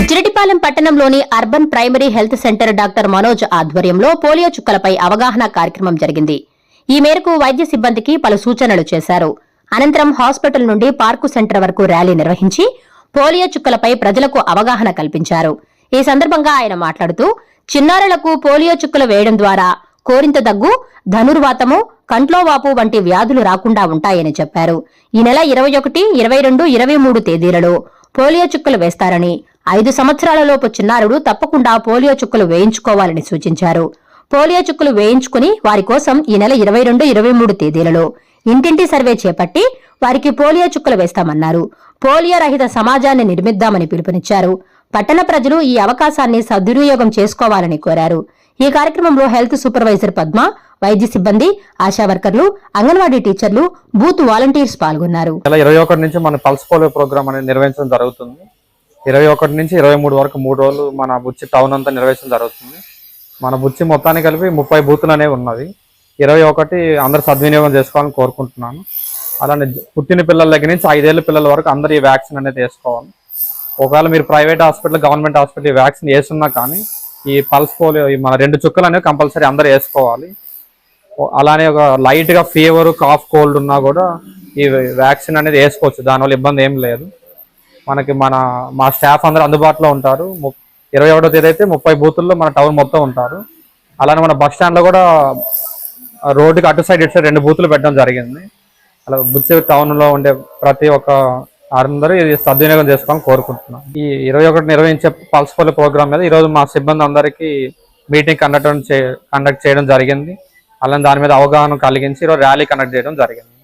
బుచ్చిరెడ్డిపాలెం పట్టణంలోని urban primary health centre doctor Manoj ఆధ్వర్యంలో polio చుక్కలపై అవగాహన కార్యక్రమం జరిగింది. ఈ మేరకు వైద్య సిబ్బందికి పలు సూచనలు చేశారు. అనంతరం హాస్పిటల్ నుండి పార్కు సెంటర్ వరకు ర్యాలీ నిర్వహించి పోలియో చుక్కలపై ప్రజలకు అవగాహన కల్పించారు. ఈ సందర్భంగా ఆయన మాట్లాడుతూ చిన్నారులకు పోలియో చుక్కలు వేయడం ద్వారా కోరింత దగ్గు ధనుర్వాతము కంట్లో వాపు వంటి వ్యాధులు రాకుండా ఉంటాయని చెప్పారు. ఈ నెల ఇరవై ఒకటి ఇరవై రెండు ఇరవై మూడు తేదీలలో పోలియో చుక్కలు వేస్తారని ఐదు సంవత్సరాలలోపు చిన్నారుడు తప్పకుండా పోలియో చుక్కలు వేయించుకోవాలని సూచించారు. పోలియో చుక్కలు వేయించుకుని వారి కోసం ఈ నెల ఇరవై రెండు ఇరవై మూడు తేదీలలో ఇంటింటి సర్వే చేపట్టి వారికి పోలియో చుక్కలు వేస్తామన్నారు. పోలియో రహిత సమాజాన్ని నిర్మిద్దామని పిలుపునిచ్చారు. పట్టణ ప్రజలు ఈ అవకాశాన్ని సద్వినియోగం చేసుకోవాలని కోరారు. ఈ కార్యక్రమంలో హెల్త్ సూపర్వైజర్ పద్మ వైద్య సిబ్బంది ఆశా వర్కర్లు అంగన్వాడీ టీచర్లు బూత్ వాలంటీర్స్ పాల్గొన్నారు. ఇరవై ఒకటి నుంచి మన పల్స్ పోలియో ప్రోగ్రామ్ అనేది నిర్వహించడం జరుగుతుంది. ఇరవై ఒకటి నుంచి ఇరవై మూడు వరకు మూడు రోజులు మన బుచ్చి టౌన్ అంతా నిర్వహించడం జరుగుతుంది. మన బుచ్చి మొత్తాన్ని కలిపి ముప్పై బూతులు అనేవి ఉన్నవి. ఇరవై ఒకటి అందరు సద్వినియోగం చేసుకోవాలని కోరుకుంటున్నాను. అలానే పుట్టిన పిల్లల దగ్గర నుంచి ఐదేళ్ళ పిల్లల వరకు అందరు ఈ వ్యాక్సిన్ అనేది వేసుకోవాలి. ఒకవేళ మీరు private hospital government hospital vaccine వేసున్నా కానీ ఈ పల్స్ పోలియో మన రెండు చుక్కలు అనేవి కంపల్సరీ అందరూ వేసుకోవాలి. అలానే ఒక లైట్గా ఫీవర్ కాఫ్ కోల్డ్ ఉన్నా కూడా ఈ వ్యాక్సిన్ అనేది వేసుకోవచ్చు. దానివల్ల ఇబ్బంది ఏం లేదు. మనకి మన మా స్టాఫ్ అందరూ అందుబాటులో ఉంటారు. ము- ఇరవై ఒకటో తేదీ అయితే ముప్పై బూతుల్లో మన టౌన్ మొత్తం ఉంటారు. అలానే మన బస్ స్టాండ్లో కూడా రోడ్డుకి అటు సైడ్ ఇటు సైడ్ రెండు బూతులు పెట్టడం జరిగింది. అలా బుచ్చి టౌన్లో ఉండే ప్రతి ఒక్క అందరూ ఇది సద్వినియోగం చేసుకోవాలని కోరుకుంటున్నాం. ఈ ఇరవై ఒకటి నిర్వహించే పల్స్ పోలియో ప్రోగ్రామ్ మీద ఈరోజు మా సిబ్బంది అందరికీ మీటింగ్ కండక్ట్ కండక్ట్ చేయడం జరిగింది. అలానే దాని మీద అవగాహన కలిగించి ర్యాలీ కండక్ట్ చేయడం జరిగింది.